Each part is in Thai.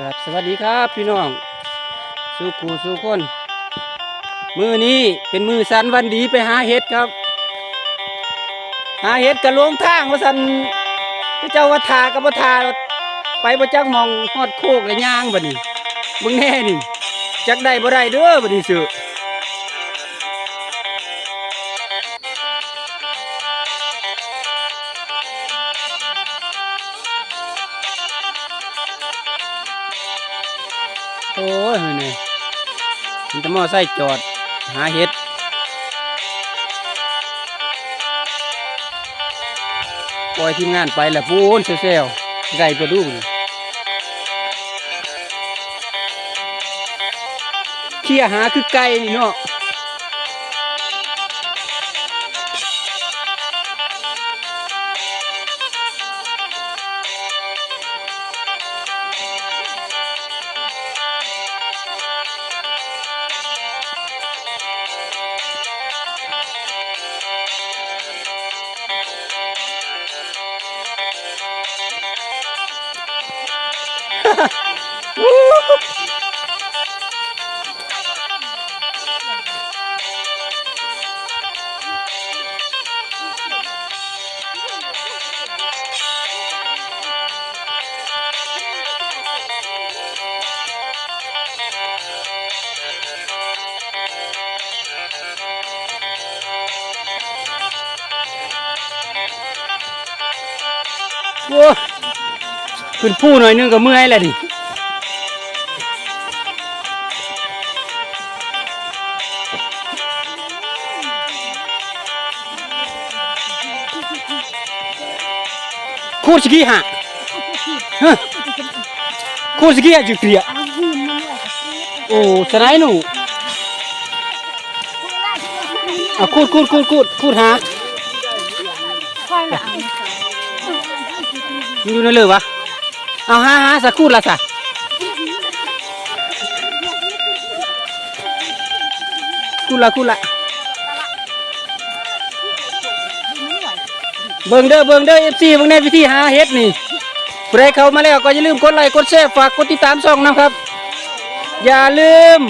ครับสวัสดีครับพี่น้องสุกูสุคน มือนี้เป็นมือสันวันดีไปหาเห็ดครับ หาเห็ดกระลงทางว่าสันพระเจ้าวัทากับวัทารถไปประจักมองฮอดโคกและย่างบัดนี้มึงแน่นี่จักได้บ่ได้เด้อบัดนี้สือ อ้ยนี่มันจะมอไซจอด หาเห็ดปล่อยทีมงานไปแล้วพูนเซลๆไก่ประดุงเขี่ยหาคือไก่นี่เนาะ 哇！ ขึ้นผู้หน่อยนึงก็เมื่อยแล้วดิคูดสกี้ฮะฮะคูดสกี้อะจุเปียโอ้สไนหนูอะคูดคูดคูดคูดคูดหาอยู่นั่นเลยวะ เอาหาหาสักคูดละสะคูดละคูดละเบิ่งเด้อเบิ่งเด้อเอฟซีเบิ่งในวิธีหาเฮ็ดนี่ผู้ใครเข้ามาแล้วก็อย่าลืมกดไลค์กดแชร์ฝากกดติดตามช่องนะครับ อย่าลืม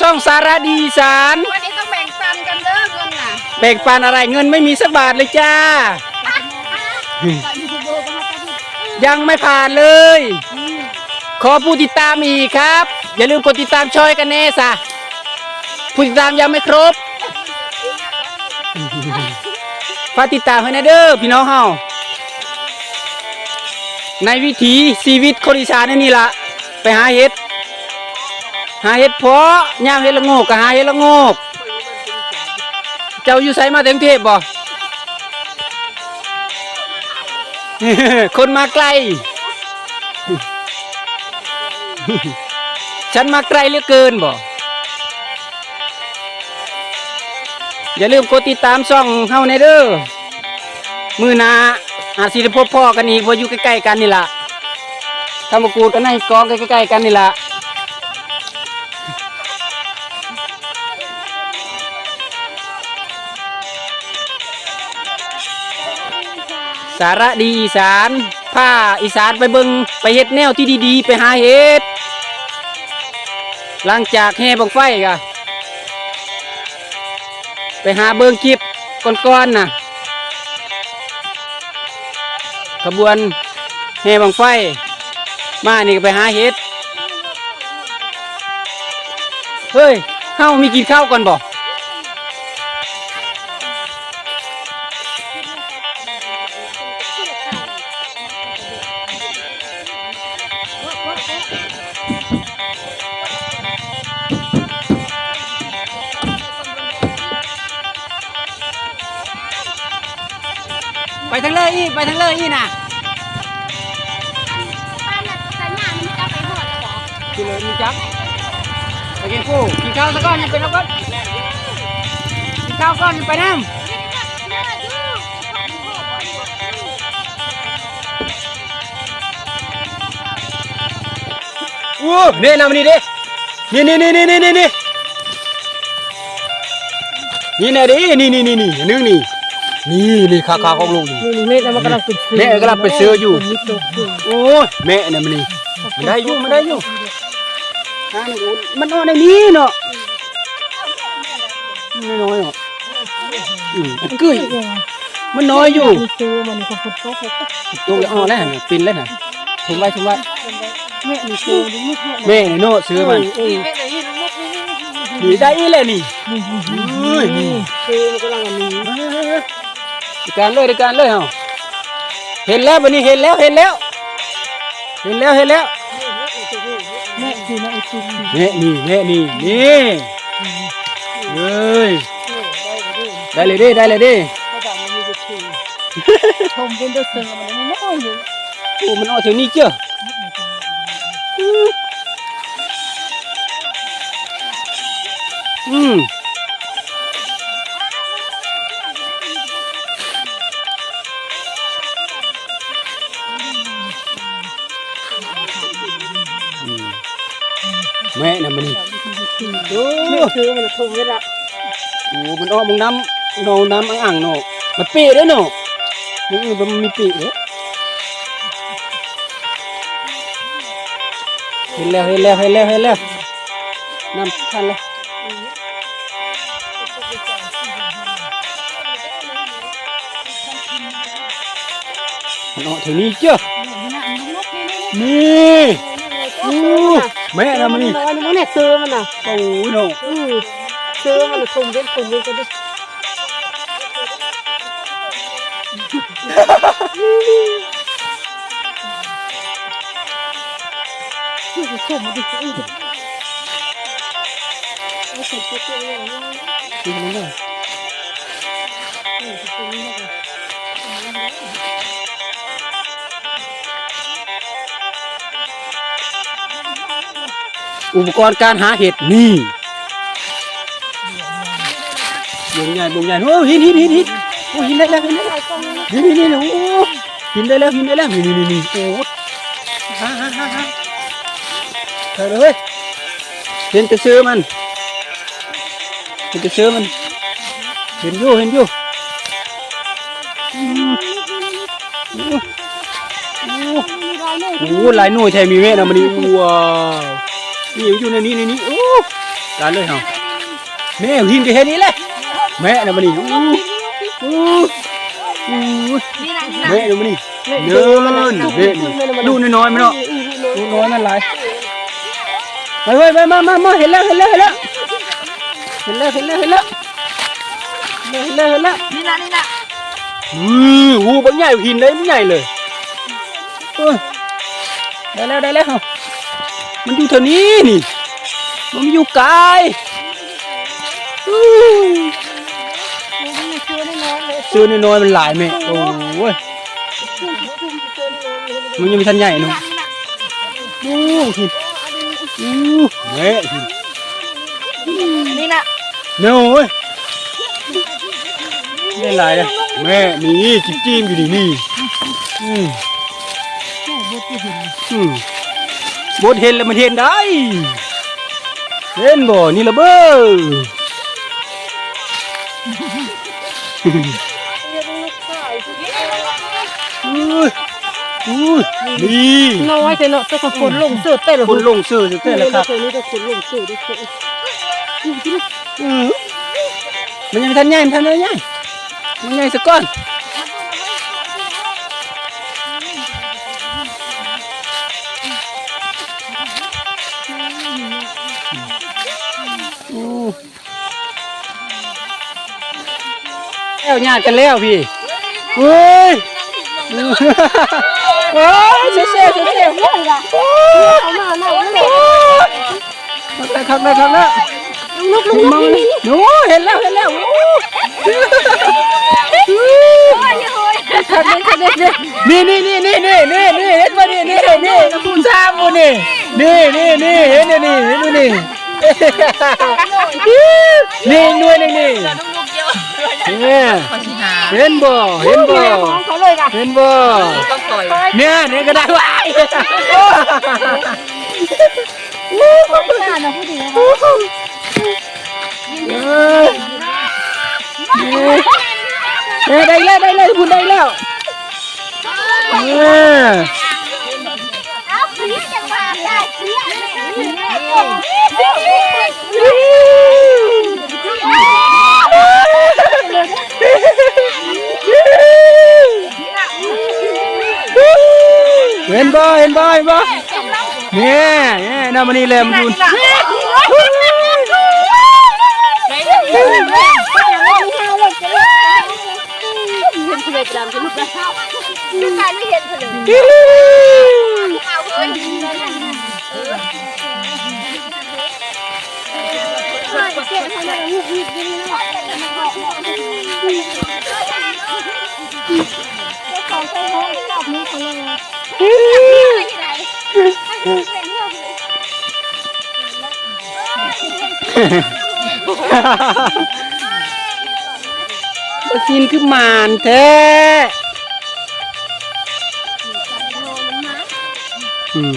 ช่องสารดีอีสานวันนี้ต้องแบ่งปันกันเด้อเงินน่ะแบ่งปันอะไรเงินไม่มีสักบาทเลยจ้า ยังไม่ผ่านเลย ขอผู้ติดตามอีกครับ อย่าลืมกดติดตามช่อยกันแน่สะผู้ติดตามยังไม่ครบฝากติดตามให้นะเด้อพี่น้องเฮาในวิถีชีวิตคนอีสานนี่ละไปหาเห็ด หาเห็ดเพาะย่ามเห็ดละโงกก็หาเห็ดละโงก เจ้าอยู่ไสมาเต็มเทพบ่ คนมาไกล ฉันมาไกลเหลือเกินบ่อย่าลืมกดติดตามช่องเฮาในเด้อมือนาอาศิริพบพ่อกันอีกว่าอยู่ใกล้ๆกันนี่ล่ะทำมกูดกันให้กองใกล้ๆกันนี่ล่ะ สาระดีอีสานผ้าอีสานไปเบิงไปเฮ็ดแนวที่ดีๆ ไปหาเฮ็ดหลังจากแห่บังไฟกะไปหาเบิงคลิปก่อนๆน่ะขบวนแห่บังไฟ มานี่ก็ไปหาเฮ็ด เฮ้ยเฮามีกินข้าวก่อนบ่ ไปทางเลยอีกไปทางเลยอีกน่ะบ้านน่ะสัญญาณมันจะไปหอดแล้วบอกกินเลยมีจักไปกินคู่กินข้าวซะก่อนยังเป็นแล้วก่อนกินข้าวก่อนยังไปน้ำโอ้นี่นำนี่ดินี่นี่นี่นี่นี่นี่นี่นี่นะดินี่นี่นี่นี่นึง นี่นี่นี่ขาขาของลูกนี่นี่แม่มันกำลังเป็นซื้อแม่กำลังเป็นซื้ออยู่มีตกอยู่โอ้ยแม่เนี่ยมันนี่มันได้อยู่มันได้อยู่หานี่ก็มันนอนในนี้เนาะมันน้อยเนาะอืมมันกึ้ยมันน้อยอยู่มีซื้อมันก็ฝนตกเลยตรงอ๋อแล้วน่ะปินแล้วน่ะถุงไว้ถุงไว้แม่มีซื้อดูลูกแม่แม่นี่โน่ซื้อมันเออนี่ได้อีเลยนี่นี่เอ้ยนี่ซื้อมันกำลังมีใน การเลยในการเลยเฮาเห็นแล้ววันนี้เห็นแล้วเห็นแล้ว เห็นแล้วเห็นแล้วแม่ซื้อมาไอ้ซื้อแม่นี่แม่นี่นี่เอ้ยได้เลยดิได้เลยดิกระดาษมันมีแต่ซื้อชมเป็นเด้อซื้อมันไม่น้อยอยู่โอ้มันออกแถวนี้เจ้าอืม โอ้แม่ซื้อมันชมไว้ละโอ้มันอ้อกมึงน้ำเนาน้ำอ่างๆเนาะมันปีด้อเนาะมึงอื่นมันมีปีเด้อเห็นแล้วเห็นแล้วเห็นแล้วเห็นแล้วน้ำทันเลยมันออกแถวนี้เจ้านี่โอ้ แม่นะมันนี่น้อยนึงเนี่ยซื้อมันอะโอ้ยหนูซื้อมันคุมเว้นคุมเว้นก็นดิคุมมันดิไม่ใส่เกลืยจริงไหมเนี่ย อุปกรณ์การหาเห็ดนี่บงใหญ่บงใหญ่โอ้หินหินหินหินโอ้หินได้แล้วหินได้แล้วนี่นี่นี่โอ้หินได้แล้วหินได้แล้วนี่นี่นี่โอ้ฮ่าฮ่าฮ่าฮ่าเธอเลยเห็นจะซื้อมันเห็นจะซื้อมันเห็นอยู่เห็นอยู่โอ้โหลายหน่วยแทมีเวทนะมันนี่ว้าว นี่อยู่ในนี้ในนี้โอ้ตายเลยเหรอแม่หินจะเห็นนี้แหละแม่น่ะมันนี่โอ้โอ้โอ้นี่นะนี่นะแม่น่ะมันนี่เนินแม่นี่ดูน้อยๆมันเนาะดูน้อยมันหลายไปไปไปมามามาเห็นแล้วเห็นแล้วเห็นแล้วเห็นแล้วเห็นแล้วเห็นแล้วเห็นแล้วเห็นแล้วนี่นะนี่นะอือหูบางใหญ่หินเลยมันใหญ่เลยเออได้แล้วได้แล้ว มันอยู่แถวนี้นี่ มันอยู่ไกลอู้ซื้อน้อยเลยซื้อน้อยๆมันหลายแม่โอ้ยมันยังม่ทันใหญ่เนาะอู้หินอู้แม่หินี่นะเนาะเว้ยไม่หลายเลยแม่นี่จิ้มจิ้มอยู่นี่นี่อืมอืม บดเห็นแล้วมันเห็นได้เห็นบ่ นี่ละเบ้ออุ้ยอุ้ยนี่น้อยแต่เนาะแต่ก็ฝนลงเสื้อเต้เลยคนลงซื้อจะเต้นแล้วครับนี่ก็ฝนลงเสื้อด้วยอืมมันยังไม่ทันใหญ่มันทันเลยใหญ่มันใหญ่สักก้อน แล้วญาติกันแล้วพี่เฮ้ยโอ้ยเสียเสียเสียเสียโอ้ยเอามาหน้าเลยได้ครับได้ครับแล้วลุกลุกลุกนี่หนูเห็นแล้วเห็นแล้วโอ้นี่นี่นี่นี่นี่นี่นี่เห็นป่ะนี่นี่นี่คุณทราบป่ะนี่นี่นี่นี่เห็นนี่เห็นนี่นี่หน่วยนึงนี่ เนี่ยเห็นบ่เห็นบ่เห็นบ่เนี่ยเนี่ยก็ได้ไว้เนี่ได้แล้วได้แล้วบุญได้แล้วเนี่ยเอา เห็นบ่เห็นบ่เห็นบ่เนี่ยเนี่ยน้ำมันนี่แหละมันดู บ่กินคือมานแท้อืม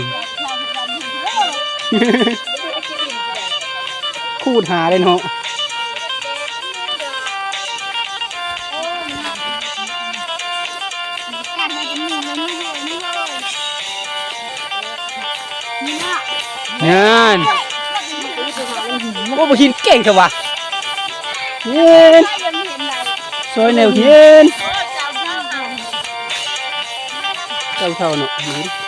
คูดหาเลยเนาะนั่นโอ้บ่หินเก่งเถอะวะเย็นซอยแนวเย็นเจ้าเท่าเนาะหิน